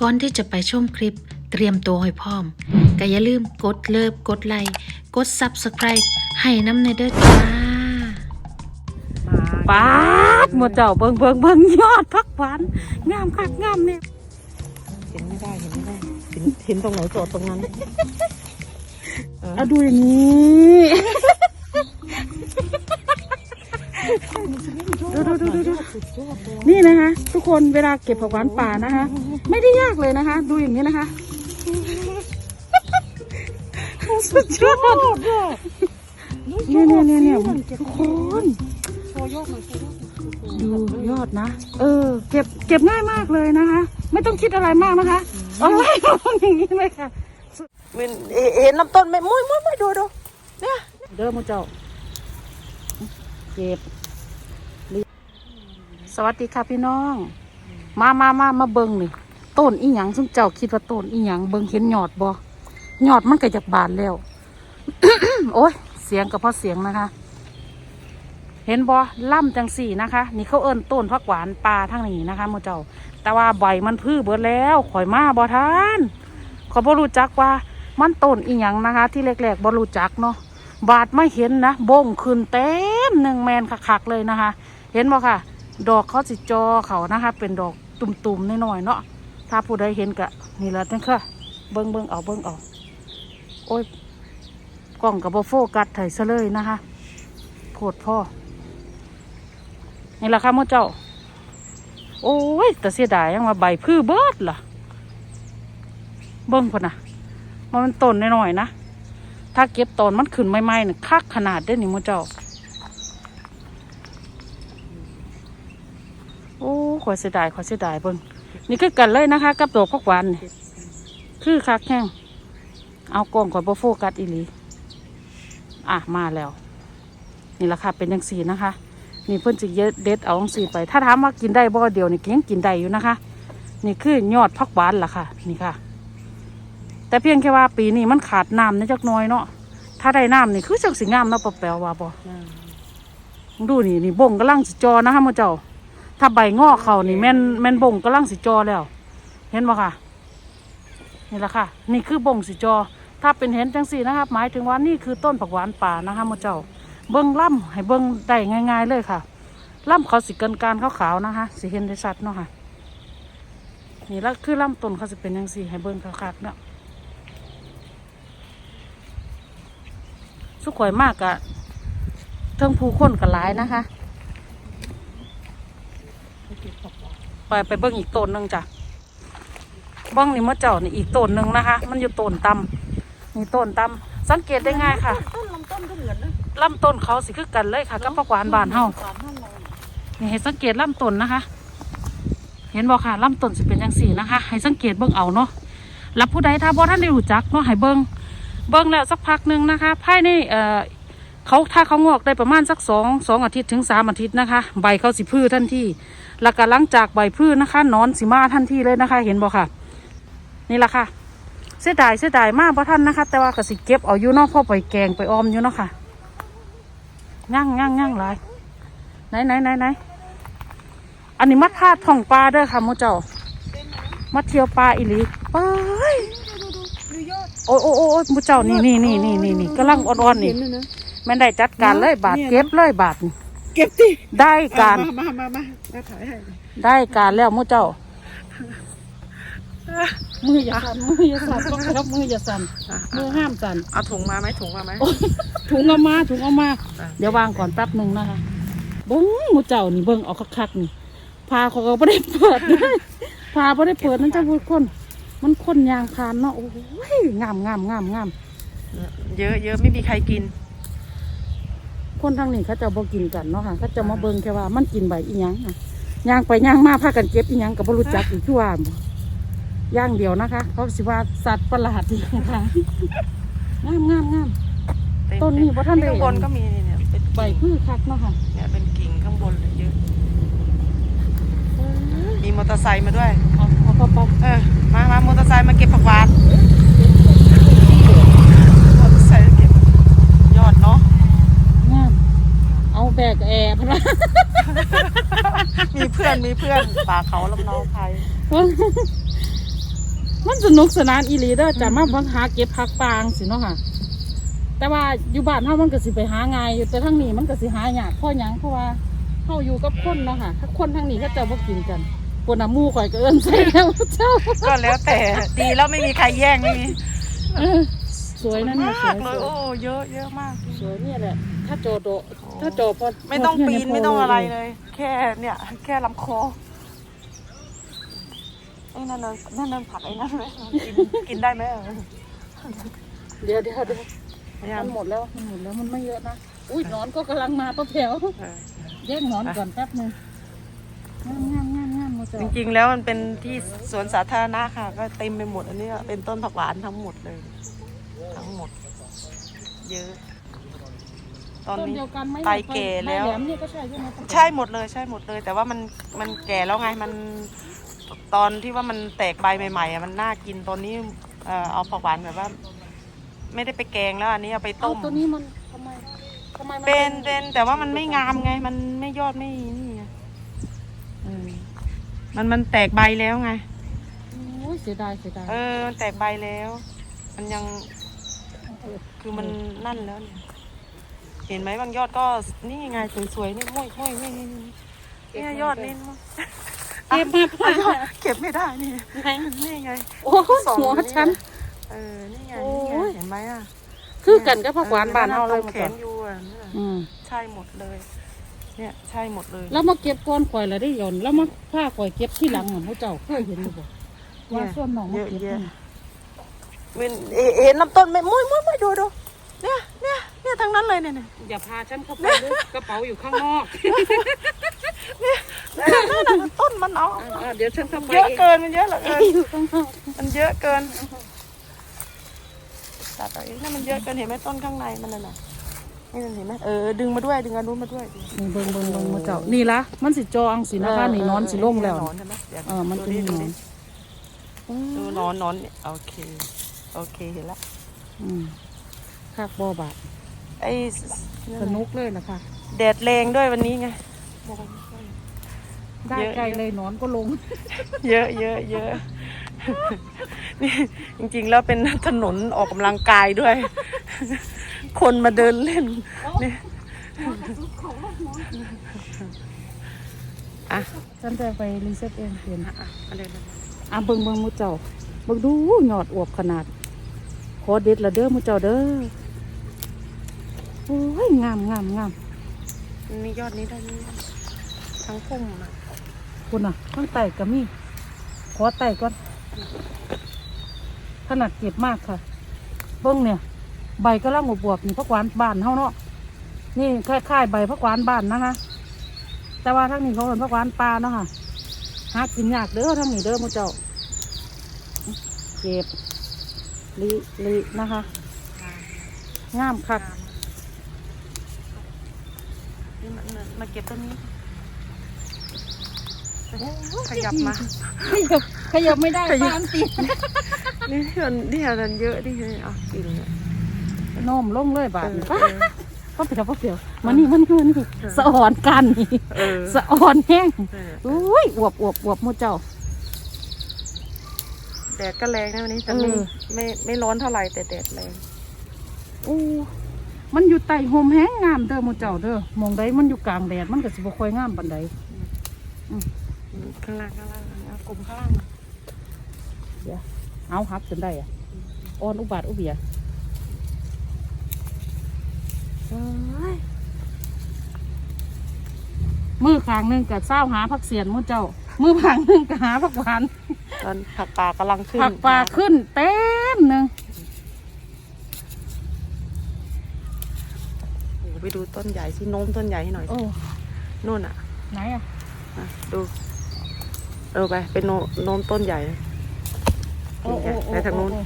ก่อนที่จะไปชมคลิปเตรียมตัวให้พร้อมก็อย่าลืมกดเลิฟกดไลค์กด Subscribe ให้น้ำในเด้อจ้าปาดหมดเจ้าเบิงเบิงเบิงยอดพักหวานงามคักงามเนี่ยเห็นไม่ได้เห็นไม่ได้เห็นเห็นตรงไหนจอดตรงนั้นเอาดูอย่างนี้ ดูดูดูดูดูนี่นะคะ ทุกคนเวลาเก็บผักหวานป่านะคะ ไม่ได้ยากเลยนะคะ ดูอย่างนี้นะคะสุดยอดเนี่ยเนี่ยเนี่ยเนี่ยทุกคนโชว์โยกหน่อยโชว์โยกหน่อยดูยอดนะ เออ เก็บเก็บง่ายมากเลยนะคะ ไม่ต้องคิดอะไรมากนะคะเอาไล่ลงอย่างนี้เลยค่ะมันเห็นลำต้นไหมมุ้ยมุ้ยมุ้ยดูดูเนี่ยเด้อมูเจ้า เก็บ สวัสดีค่ะพี่น้อง มามามามาเบิ่งนี่ต้นอีหยังซึ่งเจ้าคิดว่าต้นอีหยังเบิงเห็นหยอดบ่ยอดมันก็จากบานแล้ว โอ้ย เสียงกับพ่อเสียงนะคะ เห็นบ่ล่ำจังสี่นะคะ นี่เขาเอิ้นต้นพักหวานปลาทั้งนี้นะคะมูเจ้า แต่ว่าใบมันพื้เบิดแล้วข่อยมาบ่ทานขอยบ่รู้จักว่ามันต้นอีหยังนะคะ ที่แรกๆบ่รู้จักเนาะบาดไม่เห็นนะบ่งขึ้นเต็ม หนึ่งแมนคักๆเลยนะคะ เห็นบ่ค่ะ ดอกเขาสิจอเขานะคะ เป็นดอกตุ่มๆน้อยๆเนาะถ้าผู้ใดเห็นกะนี่แหละจังค่ะเบิ่งเบิ่งเอาเบิ่งเอาโอ้ยกล้องกับโบโฟกัสไถซะเลยนะคะโพดพ่อนี่แหละค่ะมื่อเจ้า โอ้ยแต่เสียดายยังว่าใบพืชเบิดล่ะ เบิ่งพอนะมันเป็นต้นน้อยๆนะถ้าเก็บตอนมันขึ้นใหม่ๆเนี่ยคักขนาดเด้นี่มูเจ้า โอ้ ขอยเสียดายขอยเสียดายเบิ่งนี่คือกันเลยนะคะ กับดอกพักหวานนี่คือคักแห้งเอากล้องก่อนบ่โฟกัสอีหลีอะมาแล้ว นี่ราคาเป็นยังสีนะคะ นี่เพิ่นจะเด็ดเอาจังสีไป ถ้าถามว่ากินได้บ่เดียวนี่ก็ยังกินได้อยู่นะคะ นี่คือยอดพักหวานล่ะค่ะ นี่ค่ะ แต่เพียงแค่ว่าปีนี้มันขาดน้ำนิดจักหน้อยเนาะถ้าได้น้ำนี่คือจังสิงามเนาะปะแปลว่าบ่ดูนี่นี่บ่งกำลังสิจอนะคะมื่อเจ้า ถ้าใบงอกเขานี่แม่นแม่นบ่งกำลังสิจอแล้ว เห็นบ่ค่ะ นี่แหละค่ะ นี่คือบ่งสิจอ ถ้าเป็นเห็นจังสี่นะครับ หมายถึงว่านี่คือต้นผักหวานป่านะคะมื่อเจ้า เบิ้งล่ำให้เบิ้งได้ง่าย ๆ เลยค่ะล่ำเขาสิเกินการขาวๆนะคะสิเห็นได้ชัดเนาะค่ะ นี่แล้วคือล่ำต้นเขาสิเป็นจังสี่ให้เบิ้งคักๆเนาะสุขอยมากอะเทิงผู้คนก็หลายนะคะ ไปไปเบิ้งอีกต้นหนึ่งจ้ะเบิ้งนี่มะเจ้านี่อีกต้นหนึ่งนะคะ มันอยู่ต้นตำนี่ต้นตำสังเกตได้ง่ายค่ะ ต้นลำต้นก็เหมือนนะลำต้นเขาสิคือกันเลยค่ะกับผักหวานบานเฮาสามห้าโมงนี่ให้สังเกตลำต้นนะคะ เห็นบอกค่ะลำต้นสิเป็นจังสี่นะคะ ให้สังเกตเบิ้งเอาเนาะแล้วผู้ใดถ้าบ่ท่านได้รู้จักเนาะให้เบิ้งเบิ้งแล้วสักพักหนึ่งนะคะภายในเอ่อ เขาถ้าเขางอกได้ประมาณสักสองสองอาทิตย์ถึงสามอาทิตย์นะคะ ใบเขาสิพื้ทันทีแล้วก็หลังจากใบพื้นะคะนอนสิมาทันทีเลยนะคะ เห็นบอกค่ะ นี่แหละค่ะเสียดายเสียดายมากเพราะท่านนะคะ แต่ว่ากสิเก็บเอาอยู่นอกพ่อไปแกงไปออมอยู่เนาะค่ะย่างย่างย่างหลายไหนไหนไหนไหนอันนี้มัดพาดท่องปลาเด้อค่ะโมเจ้ามัดเที่ยวปลาอีหลีไปโอ้ยโอ้ยโอ้ยโมเจ้านี่นี่นี่นี่นี่นี่กำลังอ่อนๆนี่เห็นเลยนะ แม่นได้จัดการเลยบาทเนี่ยนะเก็บเลยบาทนี่เก็บดิได้การมามามามามาถ่ายให้ได้การแล้วโมเจ้า มืออย่าสั่นมืออย่าสั่นต้องครับมืออย่าสั่นมือห้ามสั่นเอาถุงมาไหมถุงมาไหมถุงเอามาถุงเอามาอะเดี๋ยววางก่อนแป๊บหนึ่งนะคะเบิ้งหมูเจ้านี่เบิ้งเอาคักๆนี่พาเขาก็ไม่ได้เปิดเลยพาไม่ได้เปิดนั่นจะพูดคน มันคนยางพานเนาะโอ้ยงามงามงามงามเยอะเยอะไม่มีใครกิน คนทางนี้เขาจะบ่กินกันเนาะค่ะเขาจะมาเบิ้งแค่ว่ามันกินใบอีหยังอะย่างไปย่างมาพากันเก็บอีหยังกับบรู้จักอีกทั่วาบ่ย่างเดียวนะคะ เขาสิว่าสัตว์ประหลาดจริงค่ะงามงามงามต้นนี้บ่ทันได้ ข้างบนก็มีเนี่ยเป็นใบพืชคักเนาะค่ะเนี่ยเป็นกิ่งข้างบนเลยเยอะมีมอเตอร์ไซค์มาด้วย เอาเอาปอปอเออ มามามอเตอร์ไซค์มาเก็บผักหวานมอเตอร์ไซค์เก็บยอดเนาะ งามเอาแบกแอร์พะนะ มีเพื่อนมีเพื่อนป่าเขาลำเนาไทยมันสนุกสนานอีหลีเด้อจ้ะมาบังหาเก็บผักปางสิเนาะค่ะ แต่ว่าอยู่บ้านเฮามันก็สิไปหาง่ายอยู่แต่ทางนี้มันก็สิหายากเพราะหยังเพราะว่าเฮาอยู่กับคนเนาะค่ะ ถ้าคนทางนี้เขาเจะบ่กินกันปนน่ะหมู่ข่อยก็เอิ้นใส่แล้วเจ้าก็แล้วแต่ดีแล้วไม่มีใครแย่งไม่มีเออสวยนะเนี่ยสวมายกเลยสวยโอ้เยอะเยอะมาก สวยเนี่ยแหละถ้าโจโด ถ้าโจพอไม่ต้องพเที่ปียนเยไม่ต้องอะไรพเลย แค่เนี่ย แค่ลำคอไอ้นั่นน่ะนั่นนั่นผักไอ้นั่นไหมกินกินได้ไหมเออเดี๋ยวเดี๋ยวเดี๋ยวยังมันหมดแล้วมันหมดแล้วมันไม่เยอะนะอุ้ยหนอนก็กำลังมาป้าแถวเออแย่งหนอนก่อนแป๊บหนึงงามงามงามงามมาจ้ะจริงๆแล้วมันเป็นที่สวนสาธารณะค่ะ ก็เต็มไปหมดอันนี้เป็นต้นผักหวานทั้งหมดเลย ทั้งหมด เยอะ ตอนต้นนี้ เดียวกันไหมไตแก่แล้ว ใบหมนี่ก็ใช่ใช่ไหมใช่หมดเลยใช่หมดเลย แต่ว่ามันมันแก่แล้วไงมันตอนที่ว่ามันแตกใบใหม่ๆอะมันน่ากินตอนนี้เอ่อเอาผักหวานแบบว่า ไม่ได้ไปแกงแล้วอันนี้เอาไปเอ้าต้มตัวนี้มันทำไมทำไมมัเป็นเป็นแต่ว่ามันไม่งามไง มันไม่ยอดไม่นี่ไงเออมันมันแตกใบแล้วไง โอ้ยเสียดายเสียดายเออมันแตกใบแล้ว มันยังคือมันนั่นแล้วเนี่ย เห็นไหมบางยอดก็นี่ไงสวยๆนี่ม้วยม้วยนี่นี่นี่เนี่ยยอดนี่เก็บมาผ่เอายอดเก็บไม่ได้นี่ไหนนี่ไงโอ้โหหัวฉันเออนี่ไงนี่ไงเห็นไหมอะคือกันกับผักหวานบานเฮาเลยแขนอยู่อะเนี่ยใช่หมดเลย เนี่ยใช่หมดเลย แล้วมาเก็บก้อนข่อยแล้วได้หย่อนแล้วมาผ้าข่อยเก็บที่หลังของพระเจ้าเคยเห็นหรือเปล่าว่าส่วนน้องมาเก็บเยอะนี่เว้นเอเห็นลำต้นไหมมุ้ยมุ้ยมุ้ยดูดูเนี่ยเนี่ย เนี่ยทั้งนั้นเลยเนี่ยเนี่ยอย่าพาฉันเข้าไปเลยกระเป๋าอยู่ข้างนอกเนี่ยนั่นน่ะต้นมันเอาอ่าเดี๋ยวฉันเข้าไปเยอะเกินมันเยอะเหลือเกินอยู่ข้างนอกมันเยอะเกินตัดไปนั่นมันเยอะเกินเห็นไหมต้นข้างในมันน่ะน่ะนี่เห็นไหมเออดึงมาด้วยดึงอันนู้นมาด้วยนี่เบิ่งเบิ่งเบิ่งมาเจ้านี่ละมันสิจองสินะคะนี่นอนสิลงแล้วนอนใช่ไหมดี๋ยวเออมันดูจะมีดิหนอนดูนอนนอนเนี่ยโอเค โอเคเห็นละอืมคากบ่อบาด ไอ้สนุกเลยนะคะแดดแรงด้วยวันนี้ไง ได้เยอะไกลเลยนอนก็ลง เยอะเยอะเยอะนี่จริงๆ แล้วเป็นถนนออกกำลังกายด้วย คนมาเดินเล่นนี่อะฉันจะไปรีเซ็ตเองเปลี่ยนอะอะอะไรนะอะเบิ่งเบิ่งหมูเจ้าเบิ่งดูหยอดอวบขนาด ขอเด็ดละเด้อหมูเจ้าเด้อ โอ้ยงามงามงามนี่ยอดนี้ได้นี่ทั้งพุ่มอะคุณอะข้างใต้ก็มีขอไต่ก่อน ขนาดเก็บมากค่ะ เบิ่งเนี่ย ใบก็ล่างบวบๆนี่พักหวานบ้านเฮาเนาะนี่คล้ายๆใบพักหวานบ้านนะคะแต่ว่าทั้งนี้เขาเป็นพักหวานปลาเนาะค่ะหากินยากเด้อทั้งนี้เด้อหมูเจ้าเก็บลิลินะคะงามคัก นี่ มันมันมาเก็บต้นนี้ขยับมา ขยับขยับไม่ได้ขยับบ้านติดนี่มันนี่มันเยอะดิเฮ้ยอะกินเนี่ยโน้มลงเลยบาเอดอนี่เออ พ่อเปียวพ่อเปียวมานี่มันคือนี่สะอ่อนกันนี่เออสะอ่อนแห้งเอออุ้ยอวบอวบอวบหมูเจ้า แดดก็แรงนะวันนี้แต่ไม่เออ ไม่ไม่ร้อนเท่าไหร่แต่แดดแรงอู้ มันอยู่ใต้โฮมแห้งงามเด้อหมูเจ้าเด้อมองใดมันอยู่กลางแดดมันก็สิบ่ค่อยงามปานใดข้างล่างข้างล่างเอากลุ่มข้างล่างเอาหักจนได้อะอ่อนอุบาทอุเบียเอ้ยมือข้างหนึงกับเศร้าหาผักเสียนหมูเจ้า มือข้างหนึงก็หาผักหวานตอนผักป่ากำลังขึ้นผักปลาขึ้นเต็มหนึ่ง โอ้โหไปดูต้ นใหญ่ที่โน้มต้นใหญ่ให้หน่อยโอ้นู่นอะ ไหนอะอะดู เออไปเป็นโนโน้มต้นใหญ่เลยโอ้โอ้โอ้ไปทางนู้นโอ้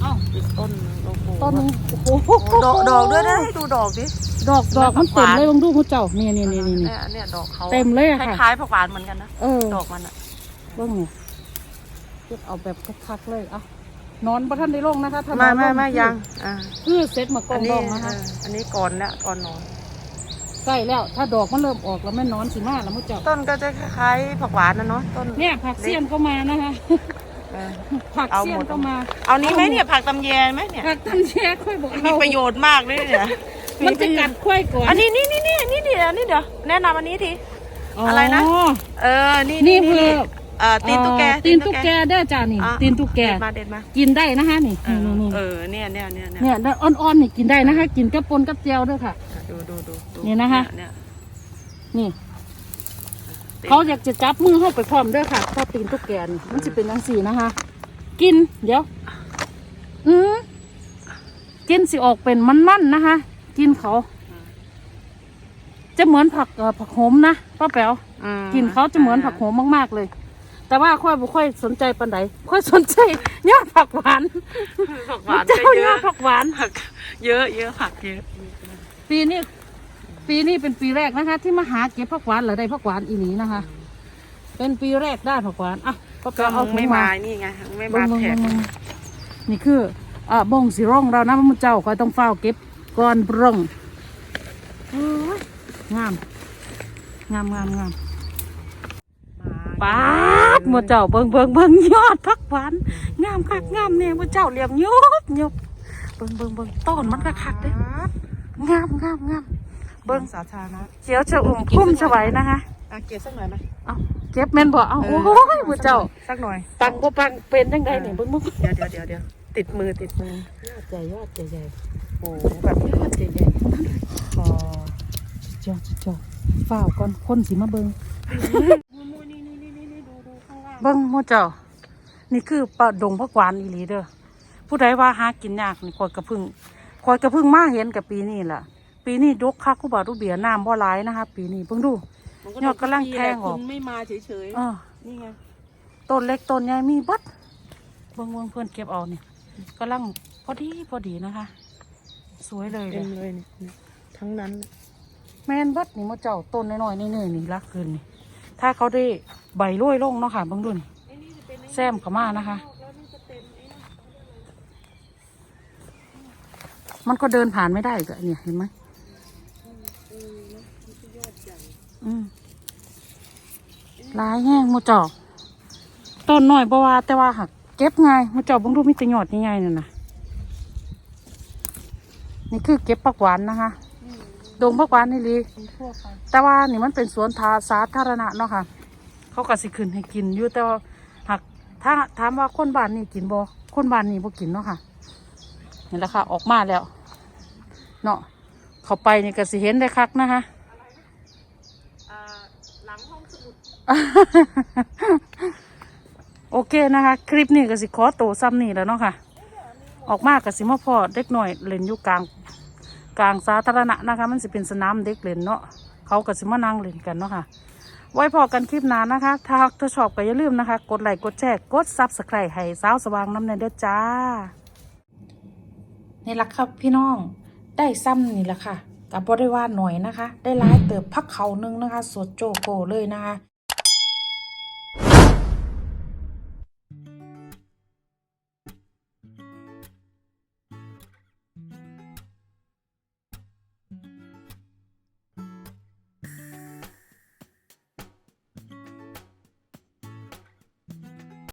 เอ้าอีกต้นหนึ่งโอ้โหต้นหนึงโอ้โหดอกดอกด้วยนะให้ดูดอกดิ ดอกดอกมันผัเต็มกหวานเลยลองดูคุณเจ้านี่นี่นี่นี่นี่ เนี่ยเนี่ยดอกเขาเต็มเลยอะคค่ะล้ายๆผักหวานเหมือนกันนะ เออดอกมันอะเบิ่งเนี่ยเก็บเอาแบบคักๆเลยเอะ นอนประท่านได้ลงนะคะถ้านไม่อนไม่ลงไม่คือยังอ่าคือเซ็ตมากอัอนงนี้ดองนะคะ เอออันนี้ก่อนแล้วก่อนนอน ใกล้แล้ว ถ้าดอกมันเริ่มออกแล้วแม่นอนสิมาแล้วมุเจ้าต้นก็จะคล้ายๆผักหวานนะเนาะต้นเนี่ยผักเสี้ยนก็มานะคะ เออ ผักเอาเสี้ยหมนด ก็มาเอานี้ไหมเนี่ยผักตำแยไหมเนี่ยผักตั้งแช่ค่อยบอกมีเอาประโยชน์มากเลยเนี่ยมันจะกัดค่อยก่อนอันนี้นี่นี่นี่นี่เดี๋ยวนี่เดี๋ยวแนะนำอันนี้ที อะไรนะ เออนี่นี่คือ เอ่อตีนตุ๊กแก เอ่อตีนตุ๊กแกได้อจ้านี่ อะ ตีนตุ๊กแก เด็ดมาเด็ดมากินได้นะคะนี่เออนี่เอนี่อเนี่ยเนี่ยเนี่ยเนี่ยเนี่ยเนี่ยอ่อนๆนี่กินได้นะคะ กินกับปนกับเจียวด้วยค่ะ ดูดูดูดูนี่นะคะ เนี่ยนี่เขาอยากจะจับมือเข้าไปพร้อมด้วยค่ะเพราะตีนตุ๊กแกนี่มันจะเป็นยังสี่นะคะ กินเดี๋ยว อืมกินสิออกเป็นมันๆนะคะ กินเขา จะเหมือนผักเอ่อผักโหมนะป้าแป๋วอืมกินเขาจะเหมือนผักโหมมากๆเลย แต่ว่าค่อยบ่ค่อยสนใจปันใดค่อยสนใจยอดผักหวานผักหวานเจ้าก็เยยออะดผักหวานผักเยอะเยอะผักเยอะปีนี้ปีนี้เป็นปีแรกนะคะ ที่มาหาเก็บผักหวานหรือได้ผักหวานอีหลีนะคะ เป็นปีแรกได้ผักหวานอะป้าก็แป๋วเอาไม่ถุงมามานี่ไงไม่เบิ่มางเบิ่งแถกเบิ่งเบิ่งนี่คืออ่าบงสีร่องเรานะมุเจ้าก็ต้องเฝ้าเก็บก่อนบร่องโอ้ยงามงามงามงามป้า ดมุเจ้าเบิ่งเบิ่งเบิ่งยอดพักหวานงามคักงามเนี่ยมุเจ้าเลี้ยงยบยบเบิ่งเบิ่งเบิ่งต้นมันก็คักเด้งามงามงามเบิ้งสาธารณะเขียวชะอุ่มพุ่มฉวัยนะคะอะเก็บสักหน่อยไหมเอาเก็บแม่นบ่เอาโอ้ยมุเจ้าสักหน่อยปังบ่ปังเป็นจังไดเนี่ยเบิ่งเบิ่งเดี๋ยวเดี๋ยวเดี๋ยวเดี๋ยวติดมือติดมือยอดใหญ่ยอดใหญ่ใหญ่โอ้โหแบบยอดใหญ่ใหญ่คอจอจอฝ้าวก่อนคนสิมาเบิง เบิงโมเจ้า นี่คือปลาดงพระกวานอีหลีเด้อผู้ใดว่าหากินยากนี่คอยกระพึ่งคอยกระพึ่งมาเห็นกับปีนี้ล่ะ ปีนี้ดกคักกูบาทุเบียน้ำบ่หลายนะคะปีนี้เบิ่งดูยอดกำลังแทงออกคุณไม่มาเฉยเออๆนี่ไงต้นเล็กต้นใหญ่มีเบัดเบิ่งเบิ่งเพื่อนเก็บเอาเนี่ยกำลังพอดีพอดีนะคะ สวยเลยเต็เลมยเลยเนี่ยทั้งนั้น แม่นเบัดนี่มเจ้าต้นน้อยๆนี่ๆนี่รักคืนนี่ถ้าเขาได้ ใบร่วยลงเนาะค่ะเบางดุนแซมเขามานะคะ มันก็เดินผ่านไม่ได้อีกอะเนี่ยเห็นไหมอืมหลายแห้งมเจ้าต้นน้อยบ่ว่าแต่ว่าหักเก็บไงมเจ้าเบางดูมีแต่ยอดใหญ่ๆนั่นนะนี่คือเก็บผักหวานนะคะดงผักหวานนี่ลีทั่วไปแต่ว่านี่มันเป็นสวนทาสาธารณะเนาะค่ะ เขาก็สิขึ้นให้กินอยู่แต่ว่าหากถ้าถามว่าคนบ้านนี่กินบ่คนบ้านนี่บ่กินเนาะค่ะนี่แหละค่ะ ออกมาแล้ว เนาะเขาไปนี่ก็สิเห็นได้คักนะคะอ่าหลังห้องสมุดโอเคนะคะ คลิปนี้ก็สิขอโตวซ้ำนี่แล้วเนาะค่ะ ออกมาก็สิมาพอเด็กหน่อยเล่นอยู่กลางกลางสาธารณะนะคะ มันสิเป็นสนามเด็กเล่นเนาะเขาก็สิมานั่งเล่นกันเนาะค่ะ ไว้พอกันคลิปหน้านะคะ ถ้าถ้าชอบก็อย่าลืมนะคะ กดไลค์กดแชร์กดซับสไครต์ให้สาวสว่างน้ำในเด้อจ้า นี่ละครับพี่น้องได้ซ้ำนี่แหละค่ะกับบริวารหน่อยนะคะ ได้ร้ายเติบพักเขาหนึงนะคะ สดโจโกเลยนะคะ